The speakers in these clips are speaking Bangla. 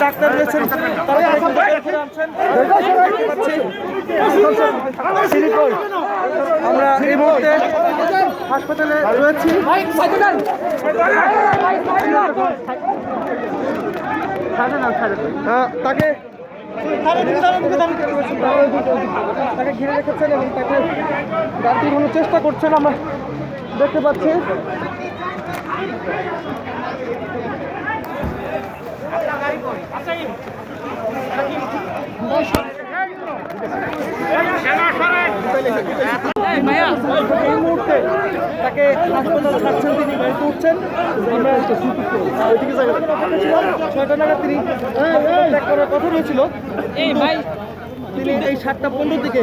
ডাক্তার রয়েছেন। আমরা এই মুহূর্তে হাসপাতালে রয়েছি তাকে তাকে ঘিরে রেখেছেন এবং তাকে গাড়ি ঘোরানোর চেষ্টা করছেন আমরা দেখতে পাচ্ছি। এই মুহূর্তে তাকে হাসপাতাল ছাড়ছেন তিনি গাড়িতে উঠছেন। আমরা ওইদিকে ছয়টা নাগাদ তিনি ত্যাগ করার কথা রয়েছিল। তিনি এই সাতটা পনেরো দিকে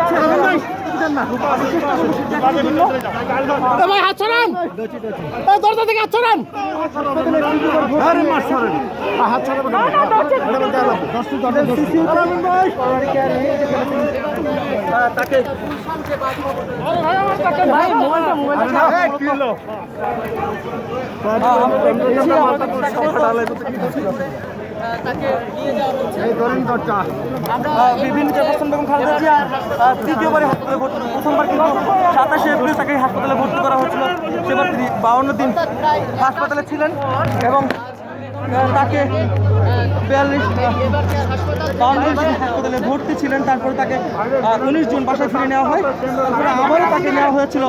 ভাই হাত ছড়ান এই দরজা থেকে হাত ছড়ান তাকে আহ, বিভিন্ন প্রথম বেগম খালেদা জিয়া তৃতীয়বারে হাসপাতালে ভর্তি প্রথমবার কিন্তু সাতাশে এপ্রিল তাকে হাসপাতালে ভর্তি করা হয়েছিল সেবার বাউন্ন দিন হাসপাতালে ছিলেন এবং তাকে বিয়াল্লিশ বাউন্ন দিন হাসপাতালে ভর্তি ছিলেন তারপরে তাকে উনিশ জুন বাসায় ফিরে নেওয়া হয় তারপরে আবারও তাকে নেওয়া হয়েছিল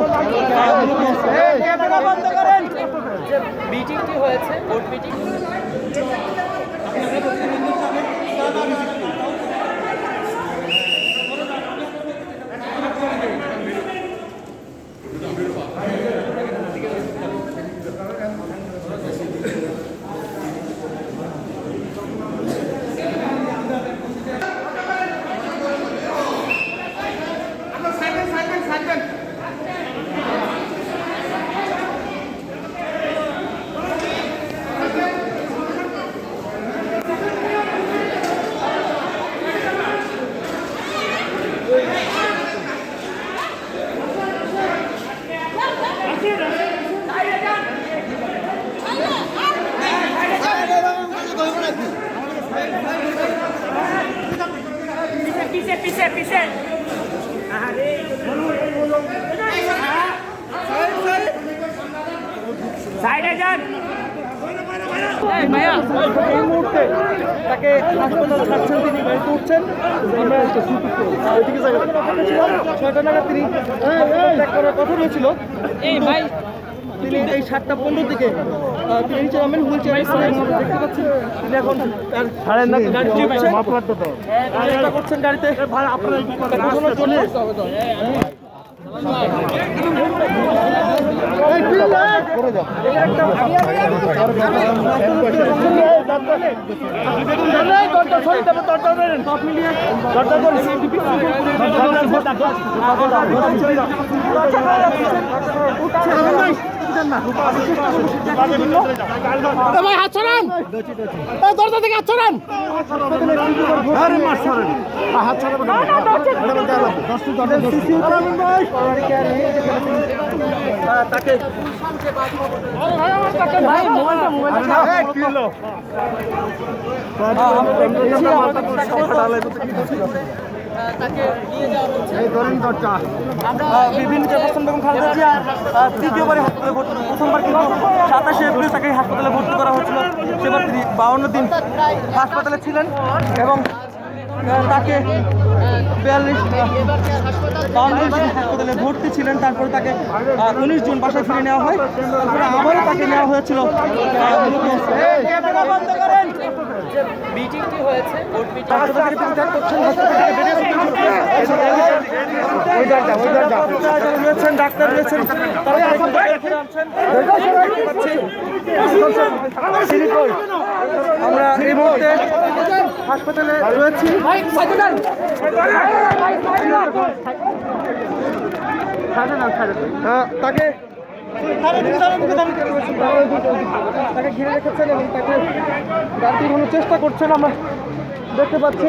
মিটিংটি হয়েছে বোর্ড মিটিং 何? পিছে পিছে। সাইডে যান। এই মুহূর্তে তাকে হাসপাতাল ছাড়ছেন তিনি গাড়িতে উঠছেন। আমরা ওইদিকে ছয়টা নাগাদ তিনি করার কথা রয়েছিল। এই ভাই। তিনি এই সাতটা পনেরো দিকে তিনি নিচে নামেন হুইল চেয়ারে দেখতে পাচ্ছি তিনি এখন। চেষ্টা করছেন গাড়িতে তাকে বসানোর জন্য ভাই হাত ছড়ান দরজা থেকে হাত ছড়ান তাকে ভাই মোবাইলটা মোবাইলটা তাকে নিয়ে যাওয়া হচ্ছে। বিভিন্ন প্রথম বেগম খালেদা জিয়া তৃতীয়বারে হাসপাতালে ভর্তি প্রথমবার কিন্তু সাতাশে এপ্রিল তাকে হাসপাতালে ভর্তি করা হয়েছিল। সেবার তিনি বাউন্ন দিন হাসপাতালে ছিলেন এবং তাকে বিয়াল্লিশ বাউন্ন দিন হাসপাতালে ভর্তি ছিলেন। তারপরে তাকে উনিশ জুন বাসায় ফিরে নেওয়া হয়। তারপরে আবারও তাকে নেওয়া হয়েছিল মিটিংটি হয়েছে ডাক্তার রয়েছেন। আমরা এই মুহূর্তে হাসপাতালে রয়েছি তাকে তাকে ঘিরে রেখেছেন এবং তাকে কোনো চেষ্টা করছেন আমরা দেখতে পাচ্ছি